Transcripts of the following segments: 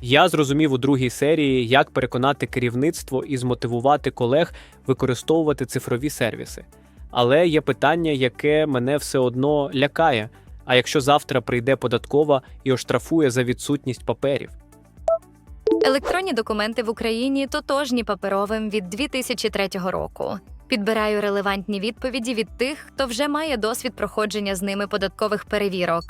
Я зрозумів у другій серії, як переконати керівництво і змотивувати колег використовувати цифрові сервіси. Але є питання, яке мене все одно лякає. А якщо завтра прийде податкова і оштрафує за відсутність паперів? Електронні документи в Україні тотожні паперовим від 2003 року. Підбираю релевантні відповіді від тих, хто вже має досвід проходження з ними податкових перевірок.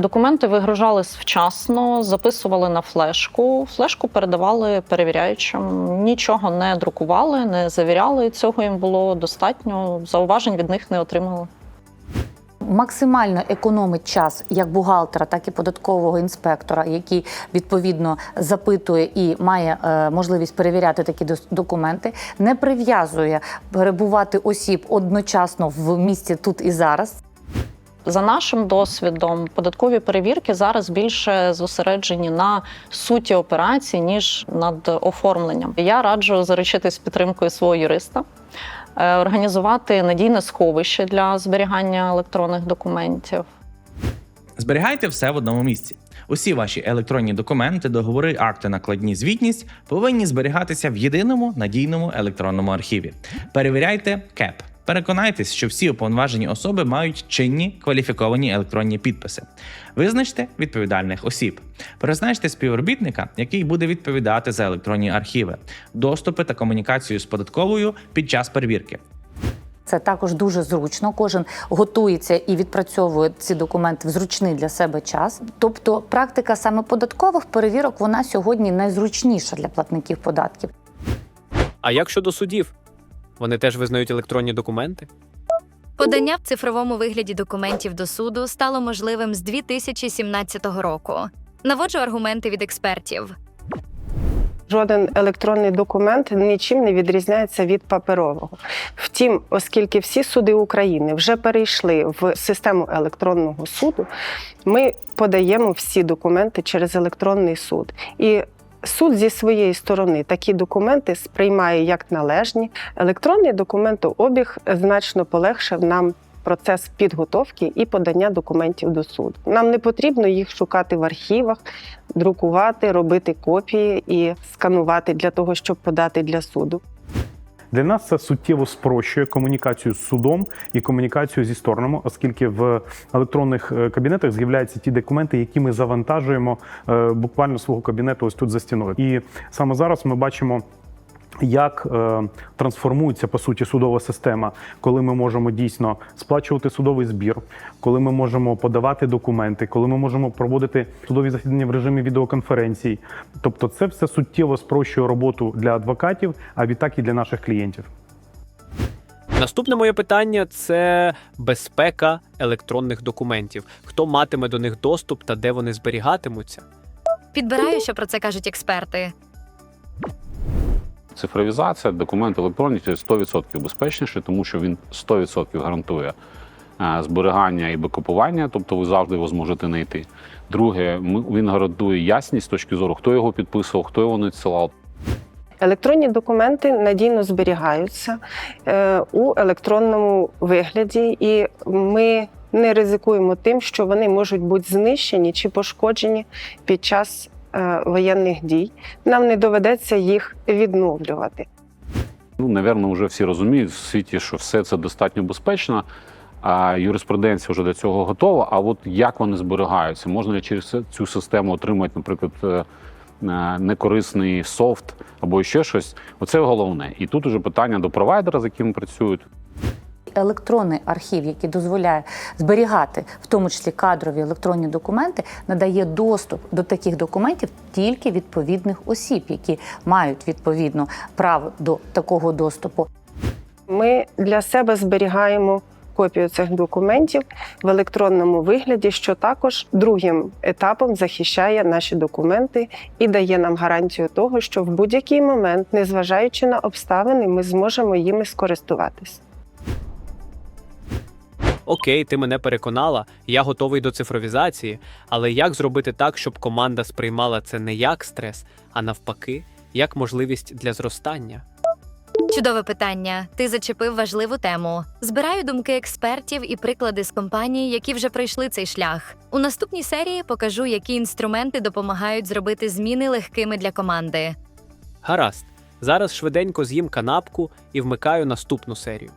Документи вигружались вчасно, записували на флешку. Флешку передавали перевіряючим. Нічого не друкували, не завіряли. Цього їм було достатньо. Зауважень від них не отримали. максимально економить час як бухгалтера, так і податкового інспектора, який відповідно запитує і має е, можливість перевіряти такі документи, не прив'язує перебувати осіб одночасно в місті тут і зараз. За нашим досвідом, податкові перевірки зараз більше зосереджені на суті операції, ніж над оформленням. Я раджу заручитись підтримкою свого юриста, е, організувати надійне сховище для зберігання електронних документів. Зберігайте все в одному місці. Усі ваші електронні документи, договори, акти, накладні звітність повинні зберігатися в єдиному надійному електронному архіві. Перевіряйте КЕП. Переконайтесь, що всі уповноважені особи мають чинні кваліфіковані електронні підписи. Визначте відповідальних осіб. Призначте співробітника, який буде відповідати за електронні архіви, доступи та комунікацію з податковою під час перевірки. Це також дуже зручно. Кожен готується і відпрацьовує ці документи в зручний для себе час. Тобто, практика саме податкових перевірок вона сьогодні найзручніша для платників податків. А як щодо судів? Вони теж визнають електронні документи? Подання в цифровому вигляді документів до суду стало можливим з 2017 року. Наводжу аргументи від експертів. Жоден електронний документ нічим не відрізняється від паперового. Втім, оскільки всі суди України вже перейшли в систему електронного суду, ми подаємо всі документи через електронний суд. І суд зі своєї сторони такі документи сприймає як належні. Електронний документообіг значно полегшив нам. Процес підготовки і подання документів до суду. Нам не потрібно їх шукати в архівах, друкувати, робити копії і сканувати для того, щоб подати для суду. Для нас це суттєво спрощує комунікацію з судом і комунікацію зі сторонами, оскільки в електронних е, кабінетах з'являються ті документи, які ми завантажуємо е, буквально свого кабінету ось тут за стіною. І саме зараз ми бачимо. Як е, трансформується по суті судова система, коли ми можемо дійсно сплачувати судовий збір, коли ми можемо подавати документи, коли ми можемо проводити судові засідання в режимі відеоконференцій. Тобто, це все суттєво спрощує роботу для адвокатів, а відтак і для наших клієнтів. Наступне моє питання це безпека електронних документів. Хто матиме до них доступ та де вони зберігатимуться? Підбираю, що про це кажуть експерти. Цифровізація, документ електронні це 100% безпечніше, тому що він 100% гарантує е, зберігання і бекопування, тобто ви завжди його зможете знайти. Друге, він гарантує ясність з точки зору, хто його підписував, хто його надсилав. Електронні документи надійно зберігаються е, у електронному вигляді, і ми не ризикуємо тим, що вони можуть бути знищені чи пошкоджені під час воєнних дій. Нам не доведеться їх відновлювати. Ну, напевно, вже всі розуміють в світі, що все це достатньо безпечно, а юриспруденція вже до цього готова. А от як вони зберігаються? Можна ли через цю систему отримати, наприклад, е, е, некорисний софт або ще щось? Оце головне. І тут уже питання до провайдера, з яким працюють. Електронний архів, який дозволяє зберігати, в тому числі кадрові електронні документи, надає доступ до таких документів тільки відповідних осіб, які мають відповідно право до такого доступу. Ми для себе зберігаємо копію цих документів в електронному вигляді, що також другим етапом захищає наші документи і дає нам гарантію того, що в будь-який момент, незважаючи на обставини, ми зможемо їми скористуватись. Окей, ти мене переконала, я готовий до цифровізації, але як зробити так, щоб команда сприймала це не як стрес, а навпаки, як можливість для зростання? Чудове питання. Ти зачепив важливу тему. Збираю думки експертів і приклади з компаній, які вже пройшли цей шлях. У наступній серії покажу, які інструменти допомагають зробити зміни легкими для команди. Гаразд. Зараз швиденько з'їм канапку і вмикаю наступну серію.